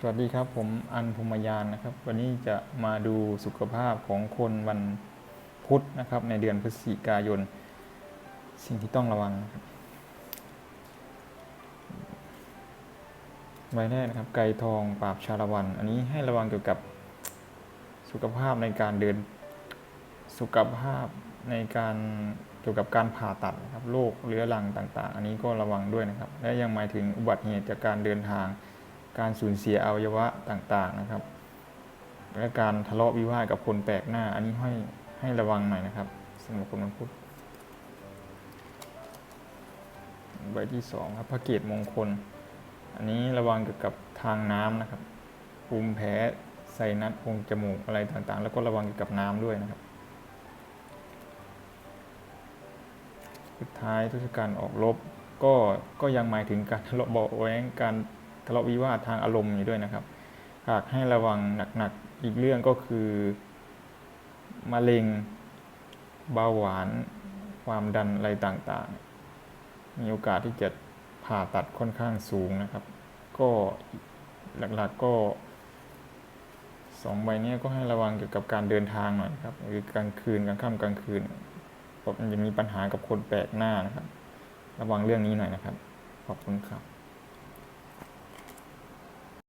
สวัสดีครับผมอันภูมิยานนะครับ วันนี้จะมาดูสุขภาพของคนวันพุธนะครับ ในเดือนพฤศจิกายน สิ่งที่ต้องระวังครับใบแรกนะครับ ไก่ทองปราบชาละวัน อันนี้ให้ระวังเกี่ยวกับสุขภาพในการเดินสุขภาพในการเกี่ยวกับการผ่าตัดนะครับโรคเรื้อรังต่าง ๆ อันนี้ก็ระวังด้วยนะครับ และยังหมายถึงอุบัติเหตุจากการเดินทาง การสูญเสียอวัยวะต่างๆนะครับ และการทะเลาะวิวาทกับคนแปลกหน้า อันนี้ให้ให้ระวังหน่อยนะครับสำหรับคนวันพุธใบที่สองครับพระเกตมงคล อันนี้ระวังเกี่ยวกับทางน้ำนะครับภูมิแพ้ไซนัสพงจมูกอะไรต่างๆ แล้วก็ระวังเกี่ยวกับน้ำด้วยนะครับสุดท้ายทุกการออกรบก็ก็ยังหมายถึงการทะเลาะเบาแว้งการ ทะเลาะวิวาททางอารมณ์อยู่ด้วยนะครับ หากให้ระวังหนักๆอีกเรื่องก็คือมะเร็งเบาหวานความดันอะไรต่างๆ มีโอกาสที่จะผ่าตัดค่อนข้างสูงนะครับ ก็หลักๆก็สองใบนี้ก็ให้ระวังเกี่ยวกับการเดินทางหน่อยครับหรือกลางคืนกลางค่ำกลางคืนเพราะมันจะมีปัญหากับคนแปลกหน้านะครับ ระวังเรื่องนี้หน่อยนะครับ ขอบคุณครับ